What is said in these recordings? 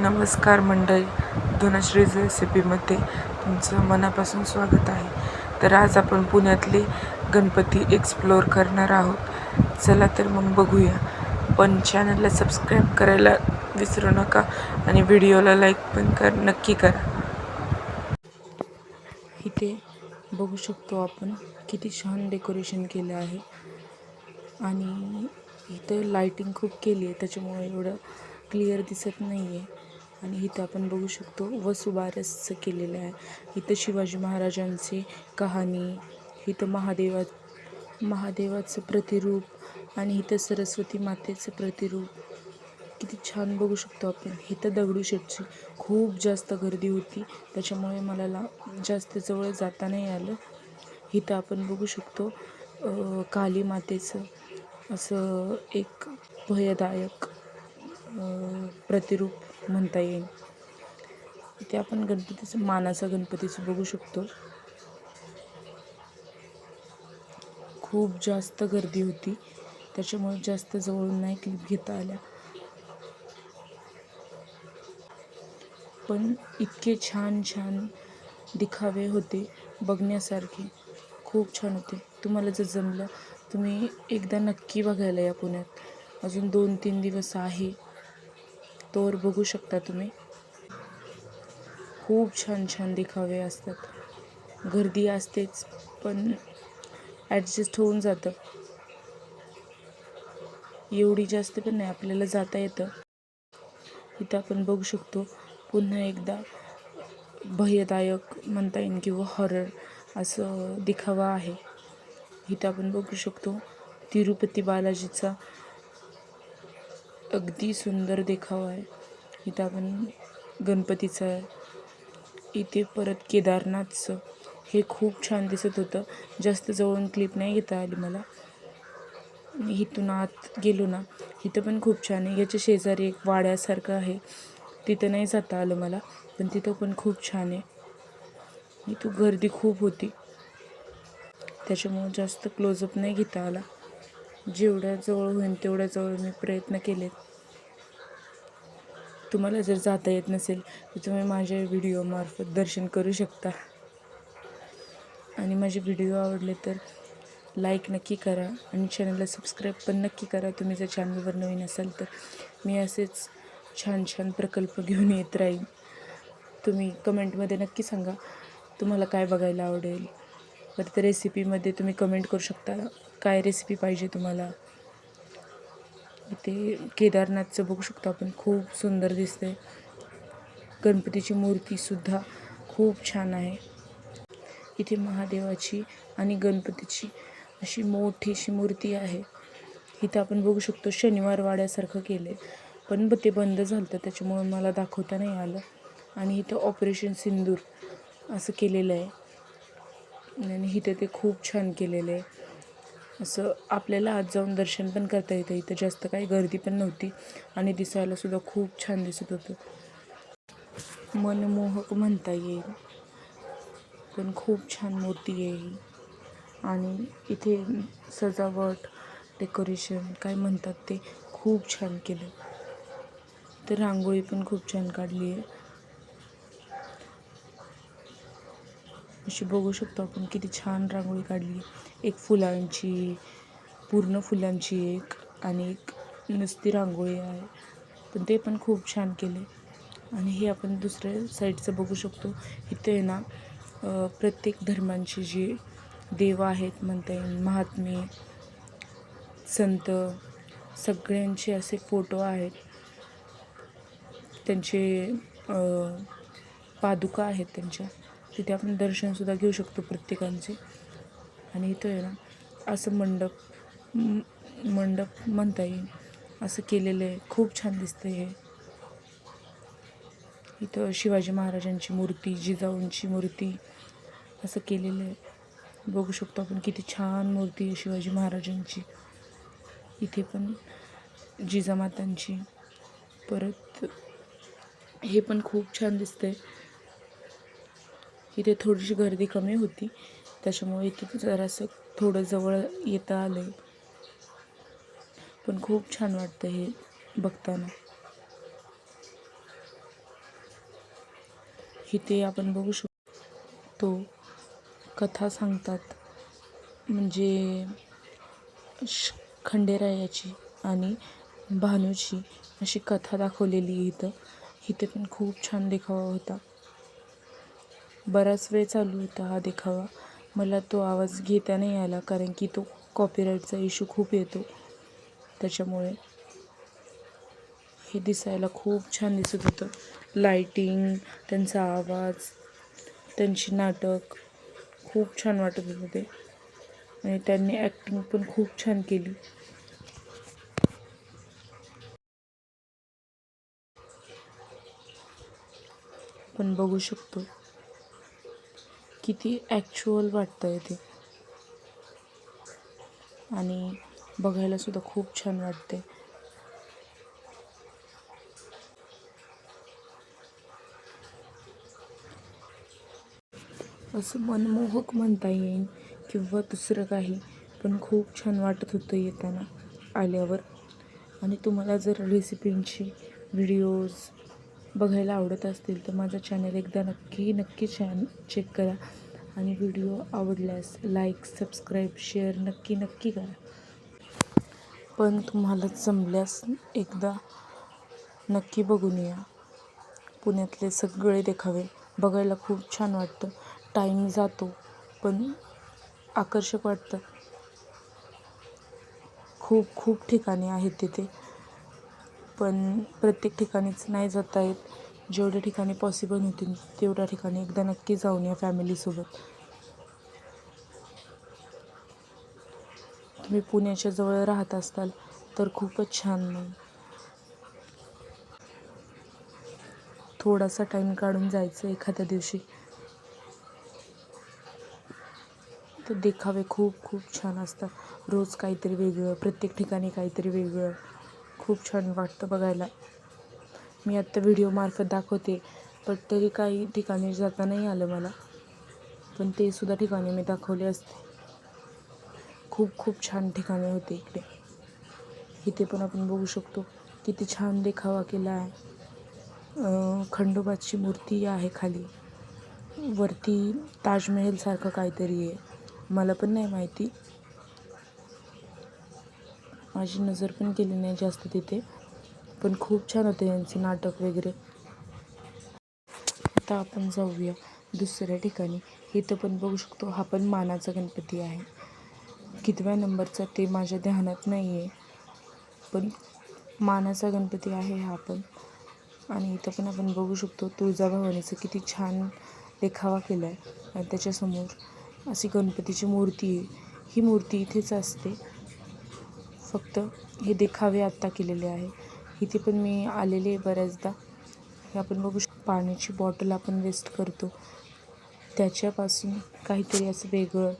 नमस्कार मंडळी. धनश्रीज रेसिपीमध्ये तुमचं मनापासून स्वागत आहे. तर आज आपण पुण्यातले गणपती एक्सप्लोअर करणार आहोत. चला तर मग बघूया. पण चॅनलला सबस्क्राईब करायला विसरू नका आणि व्हिडिओला लाईक पण कर नक्की करा. इथे बघू शकतो आपण किती छान डेकोरेशन केलं आहे. आणि इथं लाईटिंग खूप केली आहे. त्याच्यामुळे एवढं क्लिअर दिसत नाही आहे आणि इथं आपण बघू शकतो वसुबारसचं केलेलं आहे. इथं शिवाजी महाराजांची कहाणी इथं महादेवा महादेवाचं प्रतिरूप आणि इथं सरस्वती मातेचं प्रतिरूप. किती छान बघू शकतो आपण. इथं दगडूशेठची खूप जास्त गर्दी होती. त्याच्यामुळे मला ला जास्त जवळ जाता नाही आलं. इथं आपण बघू शकतो काली मातेचं असं एक भयदायक प्रतिरूप. म्हणता येईल. इथे आपण गणपतीचं मानाचा गणपतीचं बघू शकतो. खूप जास्त गर्दी होती. त्याच्यामुळे जास्त जवळून नाही क्लिप घेता आल्या. पण इतके छान छान दिखावे होते बघण्यासारखे. खूप छान होते. तुम्हाला जर जमलं तुम्ही एकदा नक्की बघायला या पुण्यात. अजून दोन तीन दिवस आहे. तोवर बघू शकता तुम्ही. खूप छान छान दिखावे असतात. गर्दी असतेच पण ॲडजस्ट होऊन जातं. एवढी जास्त पण नाही आपल्याला जाता येतं. इथं आपण बघू शकतो पुन्हा एकदा भयदायक म्हणता येईल किंवा हॉरर असं दिखावा आहे. इथं आपण बघू शकतो तिरुपती बालाजीचा अगदी सुंदर देखावा आहे. इथं आपण गणपतीचं आहे. इथे परत केदारनाथचं. हे खूप छान दिसत होतं. जास्त जवळून क्लिप नाही घेता आली मला. इथून आत गेलो ना इथं पण खूप छान आहे. याच्या शेजारी एक वाड्यासारखं आहे. तिथं नाही जाता आलं मला पण तिथं पण खूप छान आहे. इथं गर्दी खूप होती. त्याच्यामुळं जास्त क्लोजअप नाही घेता आला. जेवढ्या जवळ होईल तेवढ्या जवळ मी प्रयत्न केलेत. तुम्हाला जर जाता येत नसेल तर तुम्ही माझ्या व्हिडिओमार्फत दर्शन करू शकता. आणि माझे व्हिडिओ आवडले तर लाईक नक्की करा आणि चॅनलला सबस्क्राईब पण नक्की करा. तुम्ही जर चॅनलवर नवीन असाल तर मी असेच छान छान प्रकल्प घेऊन येत राहीन. तुम्ही कमेंटमध्ये नक्की सांगा तुम्हाला काय बघायला आवडेल. परत रेसिपीमध्ये तुम्ही कमेंट करू शकता. काय रेसिपी पाहिजे तुम्हाला? इथे केदारनाथचं बघू शकतो आपण. खूप सुंदर दिसते गणपतीची मूर्तीसुद्धा खूप छान आहे. इथे महादेवाची आणि गणपतीची अशी मोठीशी मूर्ती आहे. इथं आपण बघू शकतो शनिवार वाड्यासारखं केलं पण ब ते बंद झालं तर त्याच्यामुळे मला दाखवता नाही आलं. आणि इथं ऑपरेशन सिंदूर असं केलेलं आहे. आणि इथं ते खूप छान केलेलं आहे. असं आपल्याला आज जाऊन दर्शन पण करता येतं. इथं जास्त काही गर्दी पण नव्हती आणि दिसायलासुद्धा खूप छान दिसत होतं. मनमोहक म्हणता येईल. पण खूप छान मूर्ती आहे आणि इथे सजावट डेकोरेशन काय म्हणतात ते खूप छान केलं. तर रांगोळी पण खूप छान काढली आहे. अशी बघू शकतो आपण किती छान रांगोळी काढली. एक फुलांची पूर्ण फुलांची एक आणि एक नुसती रांगोळी आहे. पण ते पण खूप छान केले. आणि हे आपण दुसऱ्या साईडचं बघू शकतो. इथे आहे ना प्रत्येक धर्मांची जी देव आहेत म्हणता येईल महात्मे संत सगळ्यांचे असे फोटो आहेत. त्यांचे पादुका आहेत त्यांच्या. तिथे आपण दर्शनसुद्धा घेऊ शकतो प्रत्येकांचे. आणि इथं आहे ना असं मंडप मंडप म्हणता येईल. असं केलेलं आहे. खूप छान दिसतं हे. इथं शिवाजी महाराजांची मूर्ती जिजाऊंची मूर्ती असं केलेलं आहे. बघू शकतो आपण किती छान मूर्ती आहे शिवाजी महाराजांची. इथे पण जिजामातांची. परत हे पण खूप छान दिसतं आहे इथे थोडीशी गर्दी कमी होती. त्याच्यामुळे इथे जरासं थोडं जवळ येता आलं पण खूप छान वाटतं हे बघताना. इथे आपण बघू शकतो कथा सांगतात. म्हणजे श खंडेरायाची आणि भानूची अशी कथा दाखवलेली इथं. इथे पण खूप छान देखावा होता. बराच वेळ चालू होता हा देखावा. मला तो आवाज घेता नाही आला कारण की तो कॉपीराईटचा इश्यू खूप येतो. त्याच्यामुळे हे दिसायला खूप छान दिसत होतं. लाईटिंग त्यांचा आवाज त्यांची नाटक खूप छान वाटत होतं ते. आणि त्यांनी ॲक्टिंग पण खूप छान केली. पण बघू शकतो. किती ॲक्च्युअल आहे ते. आणि बघायलासुद्धा खूप छान वाटते असं मनमोहक म्हणता येईल किंवा दुसरं काही पण खूप छान वाटत होतं येताना आल्यावर. आणि तुम्हाला जर रेसिपींची व्हिडिओज बघायला आवडत असतील तर माझा चॅनल एकदा नक्की नक्की चॅन चेक करा. आणि व्हिडिओ आवडल्यास लाईक सबस्क्राईब शेअर नक्की नक्की करा. पण तुम्हाला जमल्यास एकदा नक्की बघून या. पुण्यातले सगळे देखावे. बघायला खूप छान वाटतं. टाईम जातो पण आकर्षक वाटतं. खूप खूप ठिकाणी आहेत तिथे. पण प्रत्येक ठिकाणीच नाही जाता येत. जेवढ्या ठिकाणी पॉसिबल होतील तेवढ्या ठिकाणी एकदा नक्की जाऊन या फॅमिलीसोबत तुम्ही पुण्याच्या जवळ राहत असताल तर खूपच छान मग. थोडासा टाईम काढून जायचं एखाद्या दिवशी. तर देखावे खूप खूप छान असतात. रोज काहीतरी वेगळं प्रत्येक ठिकाणी काहीतरी वेगळं. खूप छान वाटतं बघायला. मी आत्ता व्हिडिओमार्फत दाखवते पण तरी काही ठिकाणी जाता नाही आलं मला. पण ते सुद्धा ठिकाणी मी दाखवले असते. खूप खूप छान ठिकाणे होते इकडे. इथे पण आपण बघू शकतो किती छान देखावा केला आहे. खंडोबाची मूर्ती आहे खाली. वरती ताजमहलसारखं काहीतरी आहे. मला पण नाही माहिती. माझी नजर पण गेली नाही जास्त तिथे. पण खूप छान होते यांचे नाटक वगैरे. आता आपण जाऊया दुसऱ्या ठिकाणी. इथं पण बघू शकतो हा पण मानाचा गणपती आहे. कितव्या नंबरचा ते माझ्या ध्यानात नाही आहे पण मानाचा गणपती आहे हा पण. आणि इथं पण आपण बघू शकतो तुळजाभवानीचं किती छान देखावा केला आहे आणि त्याच्यासमोर अशी गणपतीची मूर्ती आहे. ही मूर्ती इथेच असते. फक्त हे देखावे आत्ता केलेले आहे. इथे पण मी आलेले आहे बऱ्याचदा. हे आपण बघू शकतो पाण्याची बॉटल आपण वेस्ट करतो. त्याच्यापासून काहीतरी असं वेगळं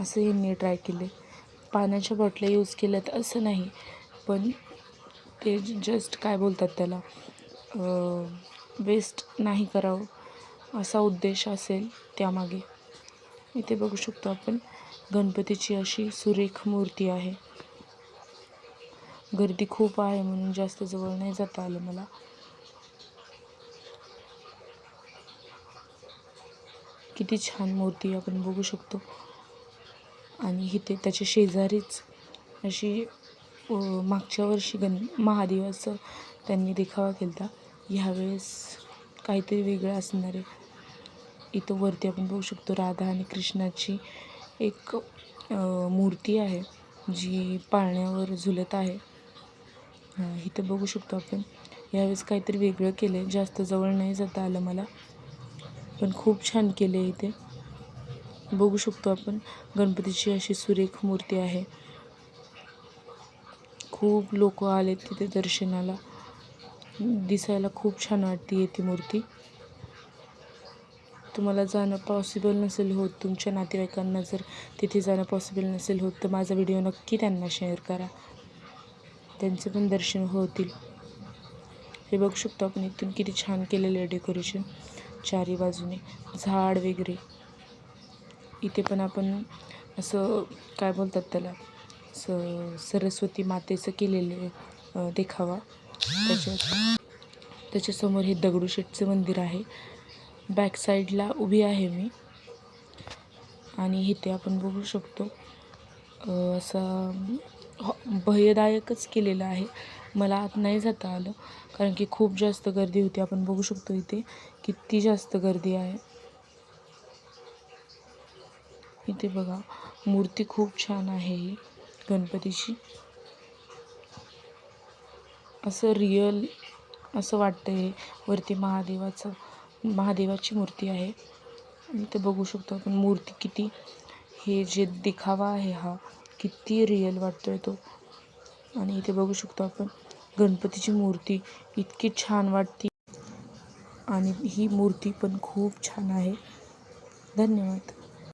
असं यांनी ट्राय केले पाण्याच्या बॉटल्या यूज केल्यात असं नाही पण ते जस्ट काय बोलतात त्याला वेस्ट नाही करावं असा उद्देश असेल त्यामागे. इथे बघू शकतो आपण गणपतीची अशी सुरेख मूर्ती आहे. गर्दी खूप आहे म्हणून जास्त जवळ नाही जाता आलं मला. किती छान मूर्ती आपण बघू शकतो. आणि इथे त्याच्या शेजारीच अशी मागच्या वर्षी गण महादेवाचं त्यांनी देखावा केला होता ह्यावेळेस काहीतरी वेगळं असणार आहे. इथं वरती आपण बघू शकतो राधा आणि कृष्णाची एक मूर्ती आहे जी पाळण्यावर झुलत आहे. इथं बघू शकतो आपण. यावेळेस काहीतरी वेगळं केलं आहे जास्त जवळ नाही जाता आलं मला. पण खूप छान केले इथे. बघू शकतो आपण. गणपतीची अशी सुरेख मूर्ती आहे. खूप लोक आले तिथे दर्शनाला. दिसायला खूप छान वाटते ती मूर्ती. तुम्हाला जाणं पॉसिबल नसेल होत. तुमच्या नातेवाईकांना जर तिथे जाणं पॉसिबल नसेल होत तर माझा व्हिडिओ नक्की त्यांना शेअर करा. त्यांचे पण दर्शन होतील. हे बघू शकतो आपण इथून किती छान केलेलं आहे डेकोरेशन चारी बाजूने झाड वगैरे. इथे पण आपण असं काय बोलतात त्याला? स सरस्वती मातेचं केलेलं देखावा. त्याच्या त्याच्यासमोर हे दगडूशेठचं मंदिर आहे. बॅक साईडला उभी आहे मी. आणि इथे आपण बघू शकतो असं ह- भयदायकच केलेलं आहे. मला आत नाही जाता आलं. कारण की खूप जास्त गर्दी होती. आपण बघू शकतो इथे किती जास्त गर्दी आहे. इथे बघा मूर्ती खूप छान आहे ही गणपतीची. असं रिअल असं वाटतं हे. वरती महादेवाचं महादेवाची मूर्ती आहे. इथे बघू शकतो आपण मूर्ती किती हे जे दिखावा आहे हा किती रिअल वाटतोय तो. आणि इथे बघू शकतो आपण गणपतीची मूर्ती इतकी छान वाटते. आणि ही मूर्ती पण खूप छान आहे. धन्यवाद.